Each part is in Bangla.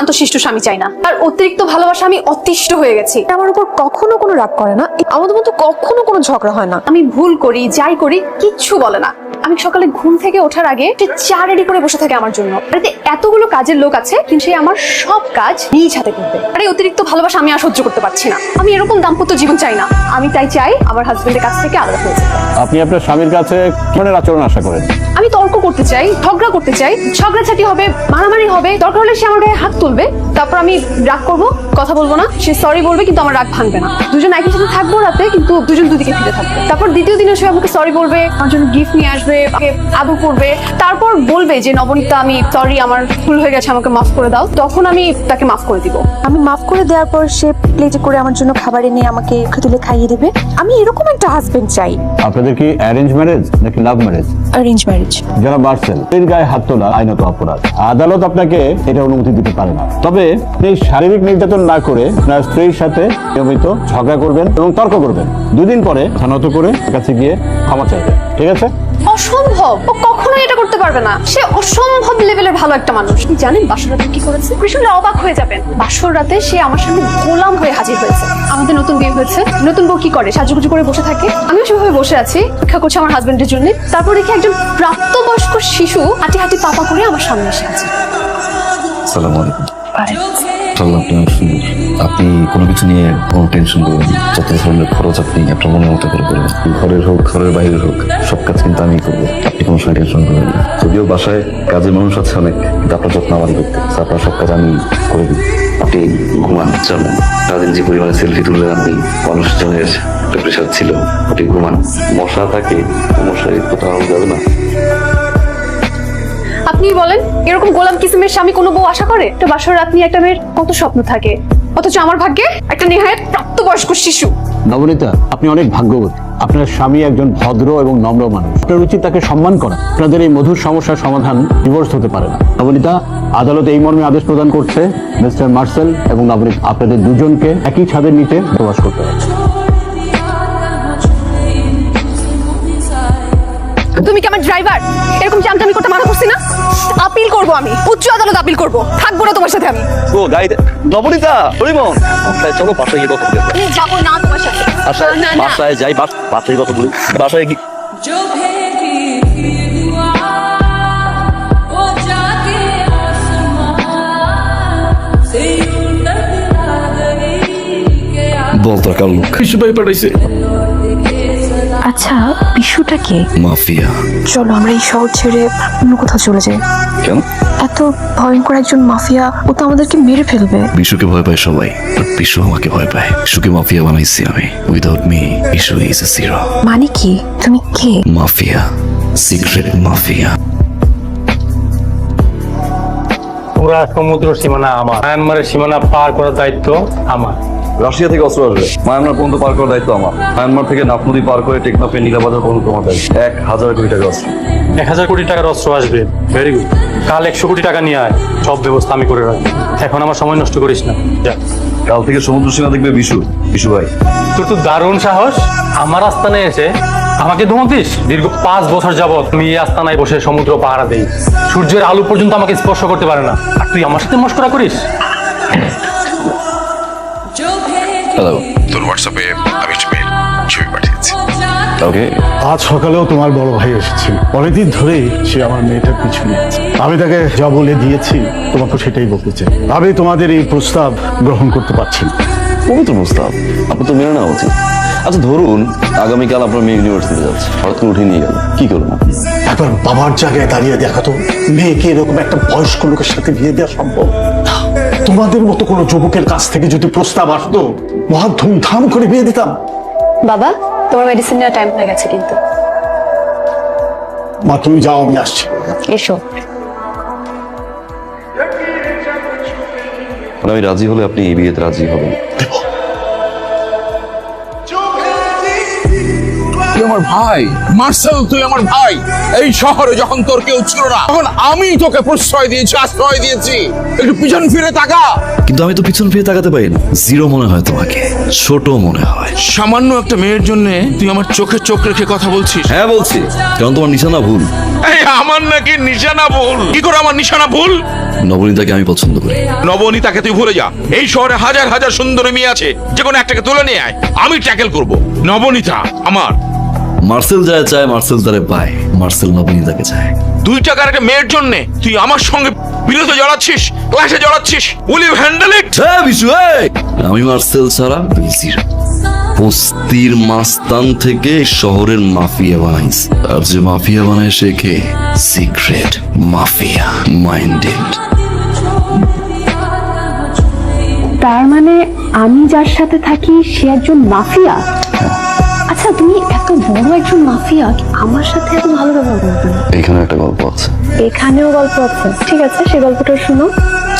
শান্তশিষ্ট স্বামী চাই না। আর অতিরিক্ত ভালোবাসা আমি অতিষ্ঠ হয়ে গেছি। আমার উপর কখনো কোনো রাগ করে না। আমাদের মধ্যে কখনো কোনো ঝগড়া হয় না। আমি ভুল করি যাই করি কিচ্ছু বলে না। আমি সকালে ঘুম থেকে ওঠার আগে সে চা রেডি করে বসে থাকে আমার জন্য। বাড়িতে এতগুলো কাজের লোক আছে কিন্তু সে আমার সব কাজ নিজ হাতে করবে। আরে অতিরিক্ত ভালোবাসা আমি আর সহ্য করতে পারছি না। আমি এরকম দাম্পত্য জীবন চাই না। আমি তাই চাই আমার হাজবেন্ডের কাছ থেকে আলাদা হয়ে যেতে। আপনি আপনার স্বামীর কাছে কি ধরনের আচরণ আশা করেন? আমি তর্ক করতে চাই ঝগড়া করতে চাই। ঝগড়াঝাটি হবে মারামারি হবে। দরকার হলে সে আমার গায়ে হাত তুলবে। তারপর আমি রাগ করব কথা বলব না। সে সরি বলবে কিন্তু আমার রাগ ভাঙবে না। দুজন একই সাথে থাকব রাতে কিন্তু দুজন দুদিকে ফিরে থাকবে। তারপর দ্বিতীয় দিনে সে আমাকে সরি বলবে আমার জন্য গিফট নিয়ে আসবে আদর করবে। তারপর বলবে যে নবনীতা আমি সরি আমার ভুল হয়ে গেছে আমাকে মাফ করে দাও। তখন আমি তাকে মাফ করে দিব। আমি মাফ করে দেওয়ার পর সে প্লেটে করে আমার জন্য খাবার এনে আমাকে তুলে খাইয়ে দেবে। আমি এরকম একটা হাজবেন্ড চাই। আপনাদের কি অ্যারেঞ্জ ম্যারেজ নাকি লাভ ম্যারেজ অ্যারেঞ্জ ম্যারেজ যারা মার্সেল এর গায়ে হাত তোলা আইনত অপরাধ। আদালত আপনাকে এটা অনুমতি দিতে পারে না। তবে এই শারীরিক নির্যাতন না করে আপনার স্ত্রীর সাথে নিয়মিত ঝগড়া করবেন এবং তর্ক করবেন। দুদিন পরে থানত করে কাছে গিয়ে ক্ষমা চাইবেন। ঠিক আছে? অসম্ভব। ও কখনোই এটা করতে পারবে না। সে অসম্ভব লেভেলের ভালো একটা মানুষ। আপনি জানেন বাসর রাতে কি করেছে? কৃষ্ণ অবাক হয়ে যাবেন। বাসর রাতে সে আমার সামনে গোলাম হয়ে হাজির হয়েছে। আমাদের নতুন বিয়ে হয়েছে। নতুন বউ কি করে? সাজুগুজু করে বসে থাকে। আমিও সেভাবে বসে আছি। অপেক্ষা করছি আমার হাজবেন্ডের জন্য। তারপর দেখি একজন প্রাপ্তবয়স্ক শিশু হাঁটি হাঁটি পাপা করে আমার সামনে এসে আছে। সালাম আলাইকুম। আপনার সুন্দর। আপনি কোনো কিছু নিয়ে কোনো টেনশন করবেন যত ধরনের খরচ আপনি আপনার মনের মতো করে করবেন। ঘরের হোক, ঘরের বাইরের হোক, সব কাজ কিন্তু আমি করব। আপনি কোনো সময় টেনশন করবেন না। যদিও বাসায় কাজের মানুষ আছে অনেক, কিন্তু আপনার যত্ন আমারই করতে। আপনার সব কাজ আমি করে দিই। আপনি ঘুমান, চলেন। সারাদিন যে পরিমাণে সেলফি তুললেন আপনি মানুষজনের একটা প্রেশার ছিল। আপনি ঘুমান। মশা থাকে মশারি কোথাও যাবে না। আপনি বলেন, এরকম গোলাম কিসিমের স্বামী কোনো বউ আশা করে? একটা বাসর রাত নিয়ে একটা মেয়ের কত স্বপ্ন থাকে। অথচ আমার ভাগ্যে একটা নেহায়ত প্রাপ্তবয়স্ক শিশু। নবনীতা, আপনি অনেক ভাগ্যবতী। আপনার স্বামী একজন ভদ্র এবং নম্র মানুষ। আপনার উচিত তাকে সম্মান করা। আপনাদের এই মধুর সমস্যার সমাধান ডিভোর্স হতে পারে না। নবনীতা, আদালত এই মর্মে আদেশ প্রদান করছে। মিস্টার মার্সেল এবং নবনীতা, আপনাদের দুজনকে একই ছাদের নিচে প্রবাস করতে হবে। তুমি কি আমার ড্রাইভার এরকম চামচামি করতে মানা করছি না আপিল করব আমি উচ্চ আদালত আপিল করব থাকবো না তোমার সাথে আমি ও গাড়িতে নবনীতা হরিমন চলো বাসায় গিয়ে কথা বলি আমি যাবো না তোমার সাথে বাসায় না, না, না। বাসায় যাই বাস- বাসায় কথা বলি বাসায় কি जो भेदी थी दुआ वो जाके आसमां से यूं टकरा गई कि বল তোর কার লোক কিছু ভাই পাঠাইছে আচ্ছা বিশুটা কে? মাফিয়া। চলো আমরা এই শহর ছেড়ে অন্য কোথাও চলে যাই। কেন? এত ভয়ঙ্কর একজন মাফিয়া ও তো আমাদেরকে মেরে ফেলবে। বিশুকে ভয় পায় সবাই বাট বিশু আমাকে ভয় পায়। বিশুকে মাফিয়া বানাইছি আমি without me Bishu is a zero মানে কি? তুমি কে? Mafia secret mafia. পুরা সমুদ্র সীমানা আমার। মায়ানমারের সীমানা পার করার দায়িত্ব আমার। রাশিয়া থেকে অস্ত্র আসবে। মায়ানমার পর্যন্ত পার করার দায়িত্ব আমার। মায়ানমার থেকে নাফনদী পার করে টেকনাফে নীলাবাজার পর্যন্ত আমার দায়িত্ব এক হাজার কোটি টাকা অস্ত্র। এক হাজার কোটি টাকার অস্ত্র আসবে। ভেরি গুড কাল একশো কোটি টাকা নিয়ে আয়। সব ব্যবস্থা আমি করে রাখি এখন আমার সময় নষ্ট করিস না। যা। কাল থেকে সমুদ্র সীমা দেখবে বিশু। বিশু ভাই। তোর তো দারুণ সাহস। আমার আস্তানে এসে আমাকে ধমক দিস? দীর্ঘ পাঁচ বছর যাবৎ আমি এই আস্তানায় বসে সমুদ্র পাহারা দেই। সূর্যের আলো পর্যন্ত আমাকে স্পর্শ করতে পারে না। আর তুই আমার সাথে মস্করা করিস? হ্যালো তোর হোয়াটসঅ্যাপে আমি একটা মেয়ের ছবি পাঠিয়েছি। ওকে। আজ সকালেও তোমার বড় ভাই এসেছিল। অনেকদিন ধরেই সে আমার মেয়েটার পিছু নিয়েছে। আমি তাকে যা বলে দিয়েছি তোমাকে সেটাই বলতে চাই। আমি তোমাদের এই প্রস্তাব গ্রহণ করতে পারছি না। পবিত্র প্রস্তাব? আপনার তো মেনে নেওয়া উচিত। আচ্ছা ধরুন আগামীকাল আপনার মেয়ে ইউনিভার্সিটিতে যাচ্ছে। হঠাৎ করে উঠে নিয়ে গেল। কি করবেন একবার বাবার জায়গায় দাঁড়িয়ে দেখা তো। মেয়েকে এরকম একটা বয়স্ক লোকের সাথে বিয়ে দেওয়া সম্ভব? তোমাদের মতো কোনো যুবকের কাছ থেকে যদি প্রস্তাব আসতো মহা ধুমধাম করে বিয়ে দিতাম। বাবা তোমার মেডিসিন নেওয়ার টাইম হয়ে গেছে কিন্তু। মা তুমি যাও আমি আসছি। এসো। মানে আমি রাজি হলে আপনি এই বিয়েতে রাজি হবেন। তুই আমার আমার ভাই। মার্সেল তুই আমার ভাই। এই শহরে যখন তোর কেউ ছিল না তখন আমি তোকে প্রশ্রয় দিয়েছি আশ্রয় দিয়েছি। একটু পিছন ফিরে তাকা। কিন্তু আমি তো পিছন ফিরে তাকাতে পারি না। জিরো মনে হয় তোমাকে ছোট মনে হয়। সামান্য একটা মেয়ের জন্য তুই আমার চোখে চোখ রেখে কথা বলছিস। হ্যাঁ বলছি। কারণ তোমার নিশানা ভুল। এই আমার নাকি নিশানা ভুল। কি করে আমার নিশানা ভুল? নবনীতাকে আমি পছন্দ করি। নবনীতাকে তুই ভুলে যা। এই শহরে হাজার হাজার সুন্দরী মেয়ে আছে যে কোনো একটাকে তুলে নিয়ে আয়। আমি ট্যাকেল করব। নবনীতা আমার। মার্সেল যায় চায় মার্সেল তারে পায়। মার্সেল নবনীতাকে চায়। দুই টাকার একটা মেয়ের জন্য তুই আমার সঙ্গে বিরোধে জড়াচ্ছিস ক্লাসে জড়াচ্ছিস উইল ইউ হ্যান্ডেল ইট হ্যাঁ বিশু এই! আমি মার্সেল ছাড়া তুই জিরো বস্তির মাস্তান থেকে শহরের মাফিয়া বানাইছে। আর যে মাফিয়া বানায় সে কে? Secret mafia minded. তার মানে আমি যার সাথে থাকি সে একজন মাফিয়া? আচ্ছা তুমি এত বড় একজন মাফিয়া আমার সাথে এত ভালো ব্যবহার করবে এখানে একটা গল্প আছে। এখানেও গল্প আছে। ঠিক আছে সেই গল্পটা শুনো।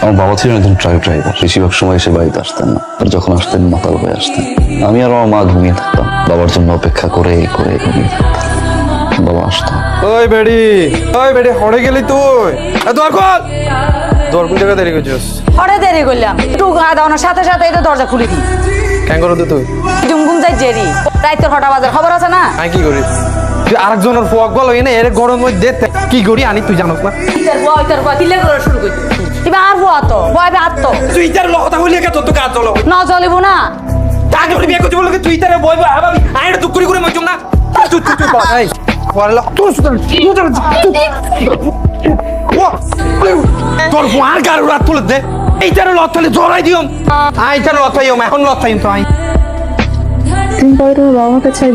আমার বাবা ছিলেন একজন ট্রাক ড্রাইভার। বেশিরভাগ সময় এসে বাড়িতে আসতেন না আর যখন আসতেন মাতাল হয়ে আসতেন। আমি আর আমার মা ঘুমিয়ে থাকতাম। বাবার জন্য অপেক্ষা করে করে ঘুমিয়ে থাকতাম। বাবা আসতো। ওই বেড়ি ওই বেড়ি হড়ে গেলি তুই। এ দর খোল। দর দেরি করছিস। হরে দেরি করলাম। একটু গা দাওয়ানোর সাথে সাথে এটা দরজা খুলে দিই। কেন করো তো তুই জুমগুম যাই জেরি রাইতের হটা বাজার খবর আছে না আমি কি করি তুই আরেকজনের ফোয়াক বল এনে এর গরম মধ্যে দে- কি করি আনি তুই জানোস না ইতার বয় ইতার বয় তিলে করে শুরু করছি এবার আর বয় তো বয় বে আত্ম তুই তার কথা বলি কে তোর তো কাজ চলো ন চলিব না তাকে বলি বিয়ে করতে বলে তুই তার বই বই আবার আই এটা দুঃখ করে করে মজুম না তুই তুই তুই পরে লক তোর সুতরাং তোর আর গাড়ি রাত তুলে দে। এইটার লত জড়াই দিও আইটার লত এখন লত তো আই তুমি পরে তোমার বাবা মাকে ছেড়ে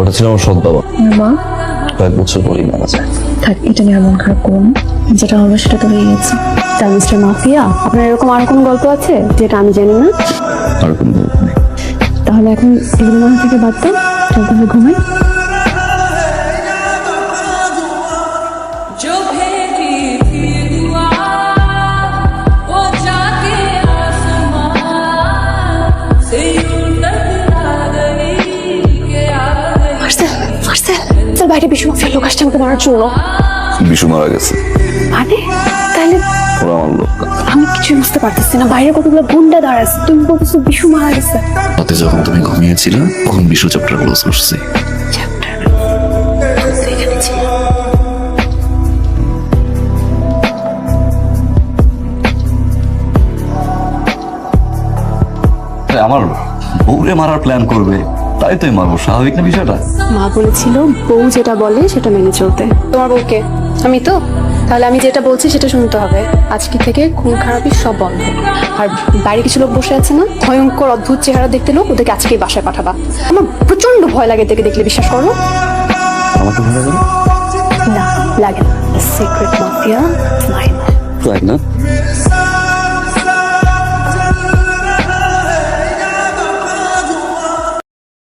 ওটা ছিল আমার সৎ বাবা। মা? কয়েক বছর পরেই মারা যায়। থাক এটা নিয়ে মন খারাপ করো না। যেটা হবে সেটা তো হয়ে গেছে। তা মিস্টার মাফিয়া আপনার এরকম আর কোন গল্প আছে? যেটা আমি জানি না। আর কোনো গল্প নেই। তাহলে এখন এগুলো থেকে বাদ দাও। চল তাহলে ঘুমাই। বাইরে বিশু মাফিয়া লোক আসছে আমাকে মারার জন্য। বিশু মারা গেছে। মানে তাহলে ওরা আমার লোক আমি কিছু বুঝতে পারতেছি না। বাইরে কতগুলো গুন্ডা দাঁড়াচ্ছে তুমি বলতেছো বিশু মারা গেছে। রাতে যখন তুমি ঘুমিয়েছিলে তখন বিশু চ্যাপ্টার ক্লোজ করছে আমার বউরে মারার প্ল্যান করবে। তাই তো মারবো স্বাভাবিক না বিষয়টা? মা বলেছিল বউ যেটা বলে সেটা মেনে চলতে। তোমার বউকে? আমি তো? তাহলে আমি যেটা বলছি সেটা শুনতে হবে। আজকে থেকে খুন খারাপি সব বন্ধ। আর বাইরে কিছু লোক বসে আছে না? ভয়ঙ্কর অদ্ভুত চেহারা দেখতে লোক ওদেরকে আজকে বাসায় পাঠাবা। আমার প্রচণ্ড ভয় লাগে দেখে দেখলে বিশ্বাস করো। আমাকে ভালো লাগে না। লাগে না। সিক্রেট মাফিয়া মাইন্ড না?